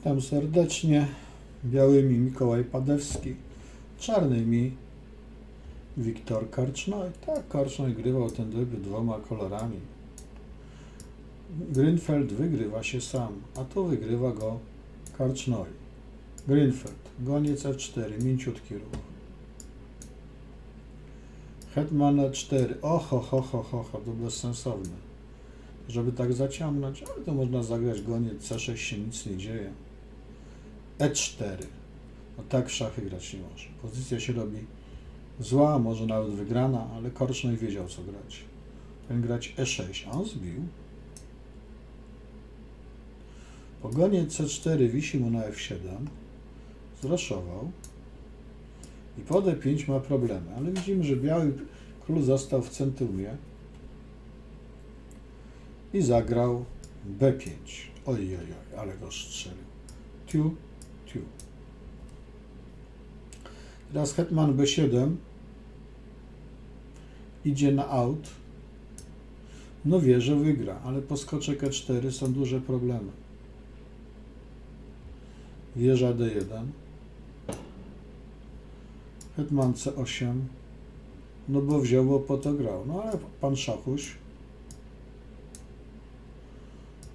Witam serdecznie. Białymi Mikołaj Padewski, czarnymi Wiktor Karcznoj. Tak, Karcznoj grywał ten debiut dwoma kolorami. Grünfeld wygrywa się sam, a tu wygrywa go Karcznoj. Grünfeld, goniec F4, mięciutki ruch. Hetman E4, oho, ho, ho, ho, ho, to bezsensowne. Żeby tak zaciągnąć, ale to można zagrać goniec C6, się nic nie dzieje. E4. No tak w szachy grać nie może. Pozycja się robi zła, może nawet wygrana, ale Korcznoj wiedział co grać. Powinien grać E6, a on zbił. Po gonie C4 wisi mu na F7. Zroszował. I po D5 ma problemy, ale widzimy, że biały król został w centrumie i zagrał B5. Oj, oj, oj, ale go strzelił. Tiu, Teraz hetman B7 idzie na aut. No wie, że wygra, ale po skoczek E4 są duże problemy. Wieża D1. Hetman C8. No bo wziął, bo po to grał. No ale pan Szachuś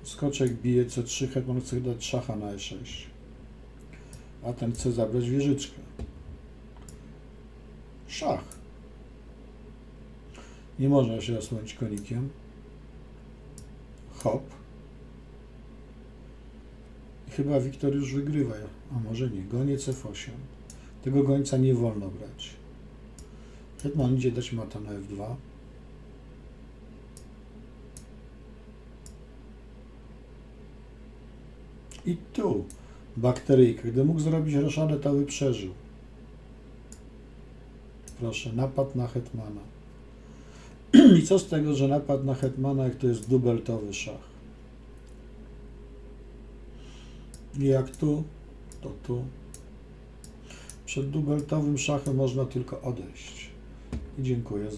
Skoczek bije C3, hetman chce dać szacha na E6. A ten chce zabrać wieżyczkę. Szach. Nie można się zasłonić konikiem. Hop. Chyba Wiktor już wygrywa, a może nie. Goniec F8. Tego gońca nie wolno brać. Hetman idzie dać mata na F2. I tu bakteryjkę. Gdy mógł zrobić roszadę, to by przeżył. Proszę, napad na hetmana. I co z tego, że napad na hetmana, jak to jest dubeltowy szach? Jak tu, to tu. Przed dubeltowym szachem można tylko odejść. I dziękuję za